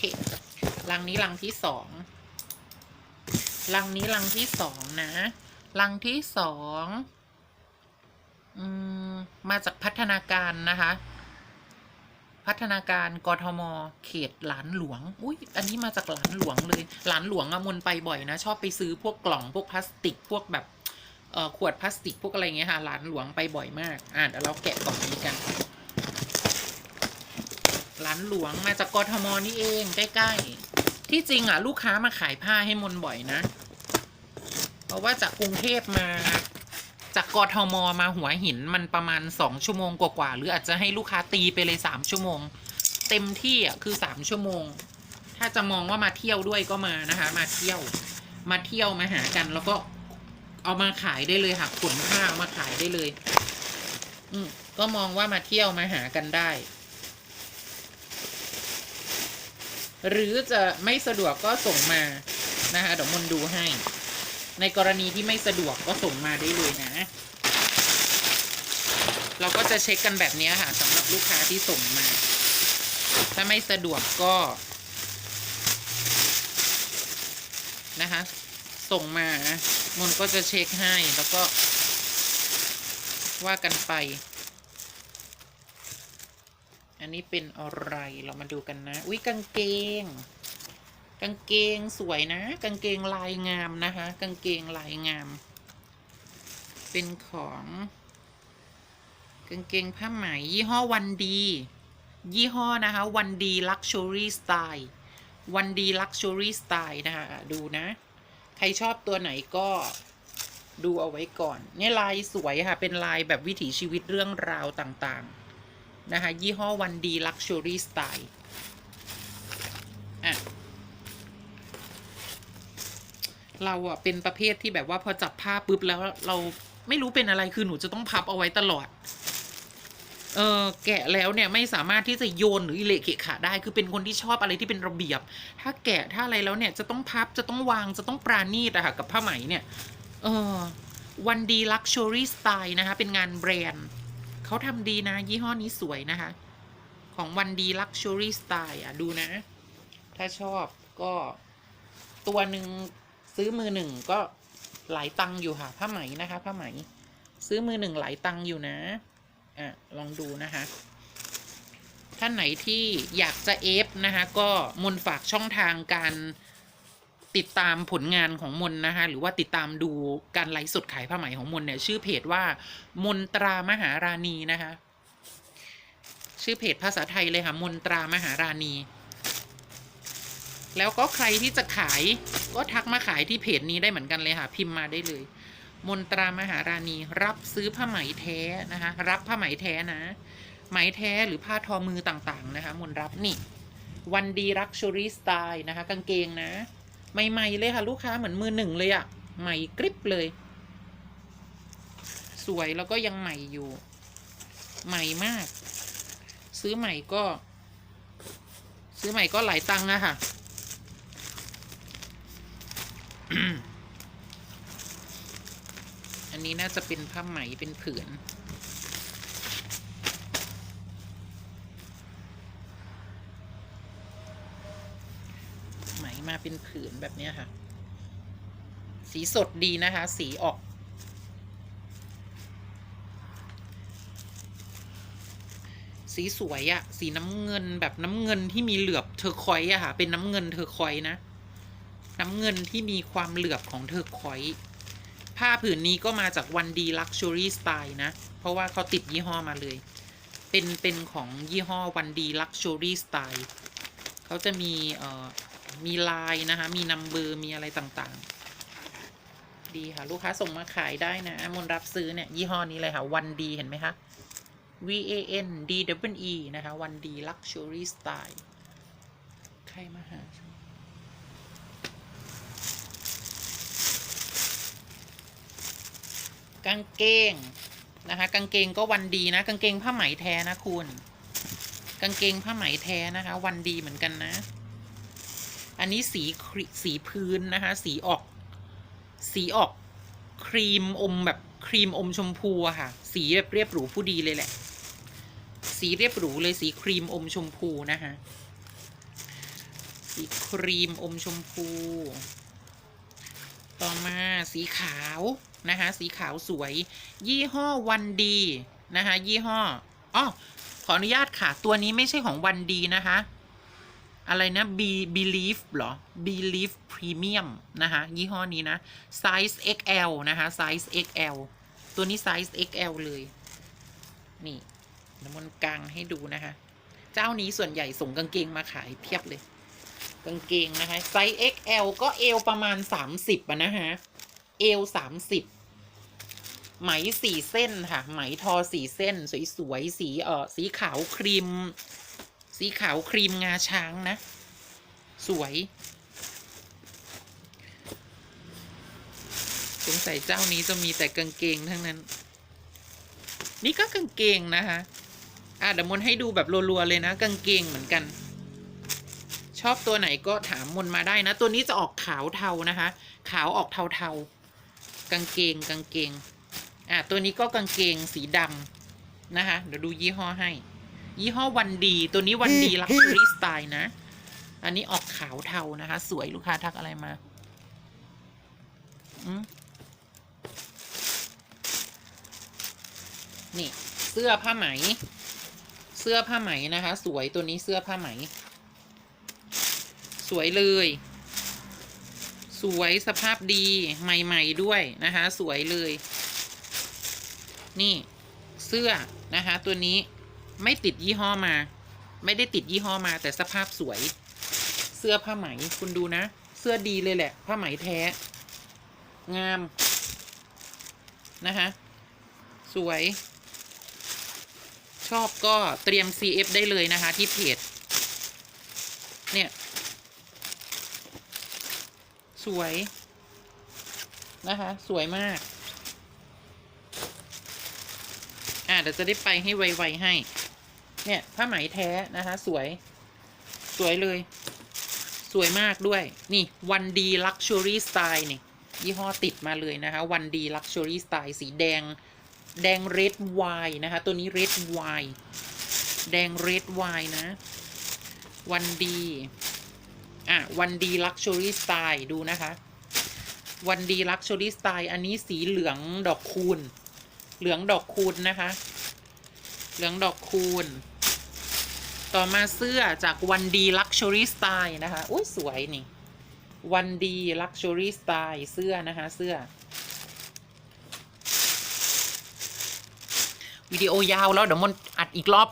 เคลังนี้ลังที่สองลังนี้ลังที่สองนะลังที่สองอมาจากพัฒนาการนะคะ พัฒนาการกทม เขตหลานหลวง อุ้ยอันนี้มาจากหลานหลวงเลย หลานหลวงอะมนไปบ่อยนะ ชอบไปซื้อพวกกล่องพวกพลาสติกพวกแบบเอ่อขวดพลาสติกพวกอะไรเงี้ยค่ะ หลานหลวงไปบ่อยมาก อะเดี๋ยวเราแกะกล่องนี้กัน หลานหลวงมาจากกทมนี่เองใกล้ๆ ที่จริงอะ ลูกค้ามาขายผ้าให้มนบ่อยนะ เพราะว่าจากกรุงเทพมาจากกทมมาหัวหินมันประมาณสองชั่วโมงกว่าๆหรืออาจจะให้ลูกค้าตีไปเลยสามชั่วโมง เต็มที่อะคือสามชั่วโมง ถ้าจะมองว่ามาเที่ยวด้วยก็มานะคะ มาเที่ยว มาเที่ยวมาหากันแล้วก็เอามาขายได้เลยค่ะขนผ้าเอามาขายได้เลย อืมก็มองว่ามาเที่ยวมาหากันได้ หรือจะไม่สะดวกก็ส่งมานะคะเดี๋ยวมนดูให้ ในกรณีที่ไม่สะดวกก็ส่งมาได้เลยนะ เราก็จะเช็คกันแบบนี้ค่ะสำหรับลูกค้าที่ส่งมา ถ้าไม่สะดวกก็นะคะส่งมามนก็จะเช็คให้แล้วก็ว่ากันไป อันนี้เป็นอะไรเรามาดูกันนะ อุ้ยกางเกง กางเกงสวยนะ กางเกงลายงามนะคะ กางเกงลายงาม เป็นของ กางเกงผ้าไหมยี่ห้อวันดี ยี่ห้อนะคะวันดีลักชัวรี่สไตล์วันดีลักชัวรี่สไตล์นะคะดูนะ ใครชอบตัวไหนก็ดูเอาไว้ก่อน เนี่ยลายสวยค่ะ เป็นลายแบบวิถีชีวิตเรื่องราวต่างๆ นะคะ ยี่ห้อวันดีลักชัวรี่สไตล์อะเราอะเป็นประเภทที่แบบว่าพอจับผ้าปุ๊บแล้วเราไม่รู้เป็นอะไรคือหนูจะต้องพับเอาไว้ตลอด เออแกะแล้วเนี่ยไม่สามารถที่จะโยนหรืออิเละเกะขะได้ คือเป็นคนที่ชอบอะไรที่เป็นระเบียบ ถ้าแกะถ้าอะไรแล้วเนี่ยจะต้องพับจะต้องวางจะต้องปราณีตอะค่ะกับผ้าไหมเนี่ย เออวันดีลักชัวรี่สไตล์นะคะเป็นงานแบรนด์ เขาทำดีนะ ยี่ห้อนี้สวยนะคะ ของวันดีลักชัวรี่สไตล์อะ ดูนะ ถ้าชอบก็ตัวหนึ่งซื้อมือหนึ่งก็หลายตังอยู่ค่ะ ผ้าไหมนะคะ ผ้าไหม ซื้อมือหนึ่งหลายตังอยู่นะ อะ ลองดูนะคะ ท่านไหนที่อยากจะเอฟนะคะ ก็มนฝากช่องทางการ ติดตามผลงานของมนนะคะหรือว่าติดตามดูการไลฟ์สดขายผ้าไหมของมนเนี่ยชื่อเพจว่ามนตรามหาราณีนะคะชื่อเพจภาษาไทยเลยค่ะมนตรามหาราณี แล้วก็ใครที่จะขายก็ทักมาขายที่เพจนี้ได้เหมือนกันเลยค่ะ พิมพ์มาได้เลย มนตรามหาราณี รับซื้อผ้าไหมแท้นะคะรับผ้าไหมแท้นะ ไหมแท้หรือผ้าทอมือต่างๆนะคะ มนรับนี่วันดีรักชูรี่สไตล์นะคะ กางเกงนะ ใหม่ ๆ เลยค่ะ ลูกค้าเหมือนมือหนึ่งเลยอะใหม่กริบเลย สวยแล้วก็ยังใหม่อยู่ ใหม่มาก ซื้อใหม่ก็ ซื้อใหม่ก็หลายตังค์อะค่ะอันนี้น่าจะเป็นผ้าไหมเป็นผืน มาเป็นผืนแบบนี้ค่ะ สีสดดีนะคะ สีออก สีสวยอะสีน้ำเงินแบบน้ำเงินที่มีเหลือบเทอร์คอยอะค่ะ เป็นน้ำเงินเทอร์คอยนะ น้ำเงินที่มีความเหลือบของเทอร์คอยผ้าผืนนี้ก็มาจากวันดีลักชัวรี่สไตล์นะ เพราะว่าเขาติดยี่ห้อมาเลย เป็นเป็นของยี่ห้อวันดีลักชัวรี่สไตล์เขาจะมีเอ่อ มีลายนะคะ มีนัมเบอร์มีอะไรต่างๆ ดีค่ะ ลูกค้าส่งมาขายได้นะ มนรับซื้อเนี่ย ยี่ห้อนี้เลยค่ะ วันดีเห็นไหมคะ V A N D W E นะคะวันดีลักชัวรี่สไตล์ใครมาหากางเกงนะคะ กางเกงก็วันดีนะ กางเกงผ้าไหมแท้นะคุณ กางเกงผ้าไหมแท้นะคะ วันดีเหมือนกันนะ อันนี้สีสีพื้นนะคะ สีออก สีออกครีมอมแบบครีมอมชมพูอะค่ะ สีแบบเรียบหรูผู้ดีเลยแหละ สีเรียบหรูเลยสีครีมอมชมพูนะคะสีครีมอมชมพู ต่อมาสีขาวนะคะ สีขาวสวย ยี่ห้อวันดีนะคะ ยี่ห้ออ๋อขออนุญาตค่ะ ตัวนี้ไม่ใช่ของวันดีนะคะ อะไรนะ B Belief เหรอ Belief Premium นะคะยี่ห้อนี้นะ size XL นะคะ size XL ตัวนี้ size XL เลย นี่น้ำมันกลางให้ดูนะคะ เจ้านี้ส่วนใหญ่ส่งกางเกงมาขายเพียบเลย กางเกงนะคะ ไซส์ XL ก็เอวประมาณ 30อะนะฮะเอว30ไหมสี่เส้นค่ะ ไหมทอสี่เส้น สวยๆ สีเออสีขาวครีม สีขาวครีมงาช้างนะ สวย สงสัยเจ้านี้จะมีแต่กางเกงทั้งนั้น นี่ก็กางเกงนะคะอะเดี๋ยวมนให้ดูแบบรัวๆเลยนะ กางเกงเหมือนกัน ชอบตัวไหนก็ถามมนมาได้นะ ตัวนี้จะออกขาวเทานะคะ ขาวออกเทาๆ กางเกงกางเกง อะตัวนี้ก็กางเกงสีดำนะคะ เดี๋ยวดูยี่ห้อให้ ยี่ห้อวันดี ตัวนี้วันดีลักชัวรี่สไตล์นะ อันนี้ออกขาวเทานะคะ สวยลูกค้าทักอะไรมาอืมนี่ เสื้อผ้าไหม เสื้อผ้าไหมนะคะ สวยตัวนี้เสื้อผ้าไหม สวยเลย สวยสภาพดีใหม่ ๆ ด้วยนะคะ สวยเลย นี่ เสื้อนะคะ ตัวนี้ ไม่ติดยี่ห้อมา ไม่ได้ติดยี่ห้อมา แต่สภาพสวย เสื้อผ้าไหมคุณดูนะ เสื้อดีเลยแหละ ผ้าไหมแท้ งาม นะคะสวย ชอบก็เตรียม CF ได้เลยนะคะ ที่เพจ เนี่ย สวย นะคะ สวยมาก อ่าเดี๋ยวจะได้ไปให้ไวๆให้ เนี่ยผ้าไหมแท้นะคะ สวย สวยเลย สวยมากด้วย นี่วันดีลักชัวรี่สไตล์นี่ยี่ห้อติดมาเลยนะคะวันดีลักชัวรี่สไตล์สีแดง แดงเรดไวนะคะ ตัวนี้เรดไวแดงเรดไวนะวันดีอะวันดีลักชัวรี่สไตล์ดูนะคะวันดีลักชัวรี่สไตล์อันนี้สีเหลืองดอกคูณ เหลืองดอกคูณนะคะ เหลืองดอกคูณ ต่อมาเสื้อจากวันดีลักชัวรี่สไตล์นะคะอุ้ยสวยนี่วันดีลักชัวรี่สไตล์เสื้อนะคะ เสื้อ วิดีโอยาวแล้วเดี๋ยวมนอัดอีกรอบ